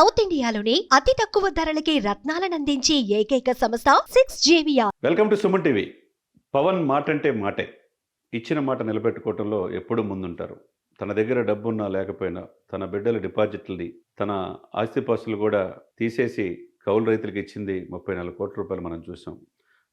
South ఇండియాలోని అతి తక్కువ ధరలకి రత్నాలనందించే ఏకైక సంస్థ six జేవియా welcome to Suman TV. Pavan మాట అంటే మాటే. ఇచ్చిన మాట నిలబెట్టుకోవటంలో ఎప్పుడూ ముందుంటారు. తన దగ్గర డబ్బున్నా లేకపోయినా తన బిడ్డల డిపాజిట్లని తన ఆస్తిపాస్తులు కూడా తీసేసి కౌలు రైతులకు ఇచ్చింది ముప్పై నాలుగు కోట్ల రూపాయలు మనం చూసాం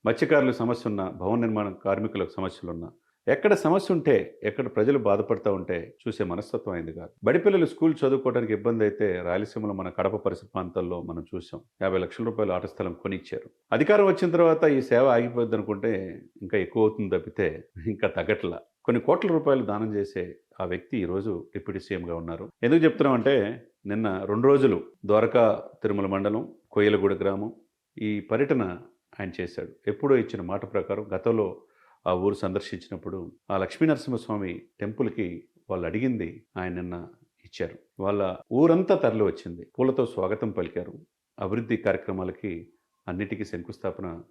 మత్స్యకారులకు సమస్య ఉన్న భవన నిర్మాణ కార్మికులకు సమస్యలు ఉన్నా ఎక్కడ సమస్య ఉంటే ఎక్కడ ప్రజలు బాధపడుతూ ఉంటే చూసే మనస్తత్వం అయింది కాదు. బడి పిల్లలు స్కూల్ చదువుకోవడానికి ఇబ్బంది అయితే రాయలసీమలో మన కడప పరిసర ప్రాంతాల్లో మనం చూసాం యాభై లక్షల రూపాయలు ఆట స్థలం కొనిచ్చారు. అధికారం వచ్చిన తర్వాత ఈ సేవ ఆగిపోద్ది అనుకుంటే ఇంకా ఎక్కువ అవుతుంది తప్పితే ఇంకా తగ్గట్లా. కొన్ని కోట్ల రూపాయలు దానం చేసే ఆ వ్యక్తి ఈరోజు డిప్యూటీ సీఎంగా ఉన్నారు. ఎందుకు చెప్తున్నామంటే నిన్న రెండు రోజులు ద్వారకా తిరుమల మండలం కొయ్యలగూడ గ్రామం ఈ పర్యటన ఆయన చేశాడు. ఎప్పుడో ఇచ్చిన మాట ప్రకారం గతంలో ఆ ఊరు సందర్శించినప్పుడు ఆ లక్ష్మీనరసింహస్వామి టెంపుల్కి వాళ్ళు అడిగింది ఆయన నిన్న ఇచ్చారు. వాళ్ళ ఊరంతా తరలి వచ్చింది. పూలతో స్వాగతం పలికారు. అభివృద్ధి కార్యక్రమాలకి అన్నిటికీ శంకుస్థాపన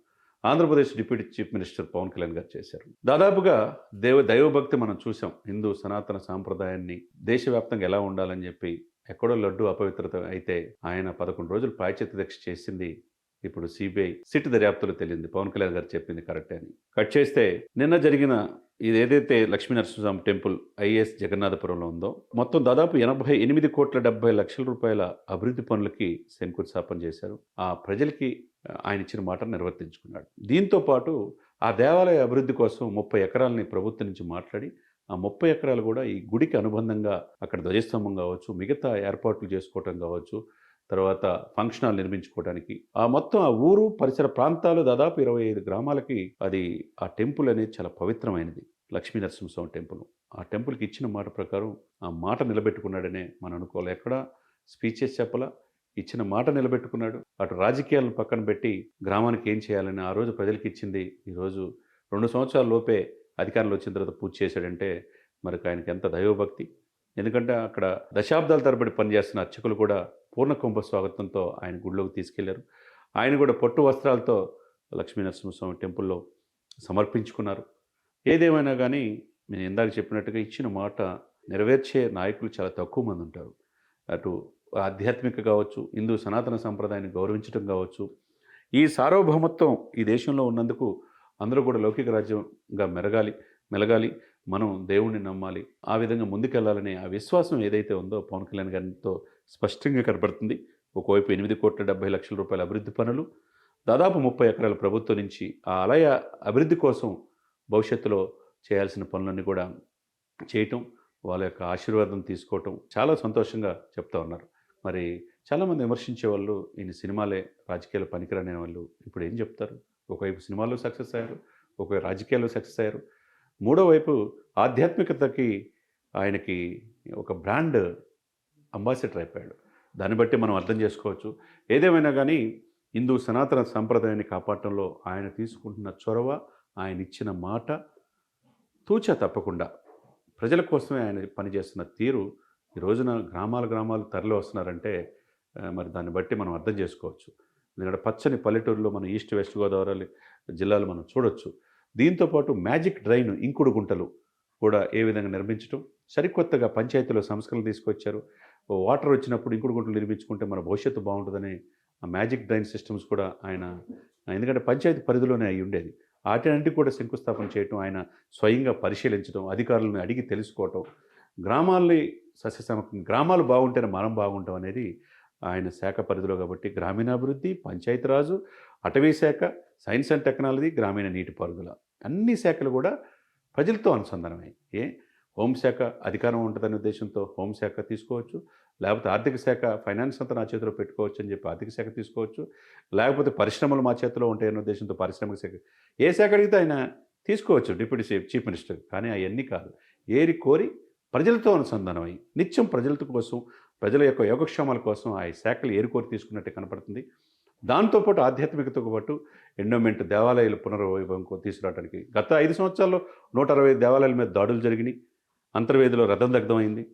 Andhra Pradesh deputy chief minister Pawan Kalyan garu చేశారు. దాదాపుగా దేవ దైవభక్తి మనం చూసాం. హిందూ సనాతన సాంప్రదాయాన్ని దేశవ్యాప్తంగా ఎలా ఉండాలని చెప్పి ఎక్కడో లడ్డు అపవిత్రత అయితే ఆయన పదకొండు రోజులు ప్రాయచిత్త దీక్ష చేసింది ఇప్పుడు సిబిఐ సిట్ దర్యాప్తులో తెలియంది పవన్ కళ్యాణ్ గారు చెప్పింది కరెక్టే అని. కట్ చేస్తే నిన్న జరిగిన ఇది ఏదైతే లక్ష్మీనరసింహస్వామి టెంపుల్ ఐఏఎస్ జగన్నాథపురంలో ఉందో మొత్తం దాదాపు ఎనభై ఎనిమిది కోట్ల డెబ్బై లక్షల రూపాయల అభివృద్ధి పనులకి శంకుస్థాపన చేశారు. ఆ ప్రజలకి ఆయన ఇచ్చిన మాట నిర్వర్తించుకున్నాడు. దీంతో పాటు ఆ దేవాలయ అభివృద్ధి కోసం ముప్పై ఎకరాలని ప్రభుత్వం నుంచి మాట్లాడి ఆ ముప్పై ఎకరాలు కూడా ఈ గుడికి అనుబంధంగా అక్కడ ధ్వజస్తంభం కావచ్చు మిగతా ఏర్పాట్లు చేసుకోవటం కావచ్చు తర్వాత ఫంక్షన్ హాల్ నిర్మించుకోవడానికి ఆ మొత్తం ఆ ఊరు పరిసర ప్రాంతాలు దాదాపు ఇరవై ఐదు గ్రామాలకి అది ఆ టెంపుల్ అనేది చాలా పవిత్రమైనది. లక్ష్మీ నరసింహస్వామి టెంపుల్. ఆ టెంపుల్కి ఇచ్చిన మాట ప్రకారం ఆ మాట నిలబెట్టుకున్నాడనే మనం అనుకోవాలి. ఎక్కడ? స్పీచెస్ చెప్పలా. ఇచ్చిన మాట నిలబెట్టుకున్నాడు. అటు రాజకీయాలను పక్కన పెట్టి గ్రామానికి ఏం చేయాలని ఆ రోజు ప్రజలకు ఇచ్చింది. ఈరోజు రెండు సంవత్సరాల లోపే అధికారంలో వచ్చిన తర్వాత పూర్తి చేశాడంటే మరి ఆయనకి ఎంత దైవభక్తి. ఎందుకంటే అక్కడ దశాబ్దాల తరబడి పనిచేస్తున్న అర్చకులు కూడా పూర్ణకుంభ స్వాగతంతో ఆయన గుడిలోకి తీసుకెళ్ళారు. ఆయన కూడా పట్టు వస్త్రాలతో లక్ష్మీనరసింహస్వామి టెంపుల్లో సమర్పించుకున్నారు. ఏదేమైనా కానీ నేను ఇందాక చెప్పినట్టుగా ఇచ్చిన మాట నెరవేర్చే నాయకులు చాలా తక్కువ మంది ఉంటారు. అటు ఆధ్యాత్మిక కావచ్చు హిందూ సనాతన సంప్రదాయాన్ని గౌరవించడం కావచ్చు ఈ సార్వభౌమత్వం ఈ దేశంలో ఉన్నందుకు అందరూ కూడా లౌకిక రాజ్యంగా మెరగాలి మెలగాలి. మనం దేవుణ్ణి నమ్మాలి ఆ విధంగా ముందుకెళ్ళాలనే ఆ విశ్వాసం ఏదైతే ఉందో పవన్ కళ్యాణ్ గారితో స్పష్టంగా కనబడుతుంది ఒకవైపు ఎనిమిది కోట్ల డెబ్బై లక్షల రూపాయల అభివృద్ధి పనులు దాదాపు ముప్పై ఎకరాల ప్రభుత్వం నుంచి ఆ ఆలయ అభివృద్ధి కోసం భవిష్యత్తులో చేయాల్సిన పనులన్నీ కూడా చేయటం వాళ్ళ యొక్క ఆశీర్వాదం తీసుకోవటం చాలా సంతోషంగా చెప్తా ఉన్నారు. మరి చాలామంది విమర్శించే వాళ్ళు ఈయన సినిమాలే రాజకీయాలు పనికిరాని వాళ్ళు ఇప్పుడు ఏం చెప్తారు? ఒకవైపు సినిమాల్లో సక్సెస్ అయ్యారు ఒకవైపు రాజకీయాల్లో సక్సెస్ అయ్యారు మూడో వైపు ఆధ్యాత్మికతకి ఆయనకి ఒక బ్రాండ్ అంబాసిడర్ అయిపోయాడు. దాన్ని బట్టి మనం అర్థం చేసుకోవచ్చు. ఏదేమైనా కానీ హిందూ సనాతన సంప్రదాయాన్ని కాపాడటంలో ఆయన తీసుకుంటున్న చొరవ ఆయన ఇచ్చిన మాట తూచా తప్పకుండా. ప్రజల కోసమే ఆయన పనిచేస్తున్న తీరు ఈ రోజున గ్రామాలు గ్రామాలు తరలి వస్తున్నారంటే మరి దాన్ని బట్టి మనం అర్థం చేసుకోవచ్చు. ఎందుకంటే పచ్చని పల్లెటూరులో మనం ఈస్ట్ వెస్ట్ గోదావరి జిల్లాలు మనం చూడొచ్చు. దీంతోపాటు మ్యాజిక్ డ్రైన్ ఇంకుడు గుంటలు కూడా ఏ విధంగా నిర్మించడం సరికొత్తగా పంచాయతీలో సంస్కరణలు తీసుకొచ్చారు. వాటర్ వచ్చినప్పుడు ఇంకుడు గుంటలు నిర్మించుకుంటే మన భవిష్యత్తు బాగుంటుందని ఆ మ్యాజిక్ డ్రైన్ సిస్టమ్స్ కూడా ఆయన ఎందుకంటే పంచాయతీ పరిధిలోనే అయి ఉండేది. వాటినంటి కూడా శంకుస్థాపన చేయటం ఆయన స్వయంగా పరిశీలించడం అధికారులను అడిగి తెలుసుకోవటం గ్రామాల్ని సస్యసమ గ్రామాలు బాగుంటేనే మనం బాగుంటాం అనేది ఆయన శాఖ పరిధిలో కాబట్టి గ్రామీణాభివృద్ధి పంచాయతీరాజు అటవీ శాఖ సైన్స్ అండ్ టెక్నాలజీ గ్రామీణ నీటిపారుదల. అన్ని శాఖలు కూడా ప్రజలతో అనుసంధానమై. ఏ? హోంశాఖ అధికారం ఉంటుందనే ఉద్దేశంతో హోంశాఖ తీసుకోవచ్చు. లేకపోతే ఆర్థిక శాఖ ఫైనాన్స్ అంతా నా చేతిలో పెట్టుకోవచ్చు అని చెప్పి ఆర్థిక శాఖ తీసుకోవచ్చు. లేకపోతే పరిశ్రమలు మా చేతిలో ఉంటాయనే ఉద్దేశంతో పారిశ్రామిక శాఖ. ఏ శాఖ అడిగితే ఆయన తీసుకోవచ్చు డిప్యూటీ చీఫ్ మినిస్టర్. కానీ అవన్నీ కాదు. ఏరి కోరి ప్రజలతో అనుసంధానమై నిత్యం ప్రజలతో కోసం ప్రజల యొక్క యోగక్షేమాల కోసం ఆ శాఖలు ఏరుకోరి తీసుకున్నట్టు కనపడుతుంది. దాంతోపాటు ఆధ్యాత్మికతతో పాటు ఎండోమెంట్ దేవాలయాలు పునర్వైభవం తీసుకురావడానికి గత ఐదు సంవత్సరాల్లో నూట అరవై దేవాలయాల మీద దాడులు జరిగినాయి. అంతర్వేదిలో రథం దగ్ధమైంది.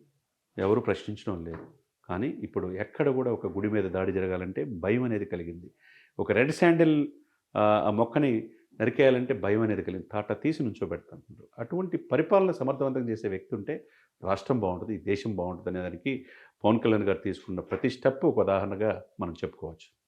ఎవరు ప్రశ్నించడం లేదు. కానీ ఇప్పుడు ఎక్కడ కూడా ఒక గుడి మీద దాడి జరగాలంటే భయం అనేది కలిగింది. ఒక రెడ్ శాండిల్ ఆ మొక్కని నరికేయాలంటే భయం అనేది కలిగింది. తాట తీసి నుంచోబెడతాను అటువంటి పరిపాలన సమర్థవంతం చేసే వ్యక్తి ఉంటే రాష్ట్రం బాగుంటుంది ఈ దేశం బాగుంటుంది అనేదానికి పవన్ కళ్యాణ్ గారు తీసుకున్న ప్రతి స్టెప్ ఒక ఉదాహరణగా మనం చెప్పుకోవచ్చు.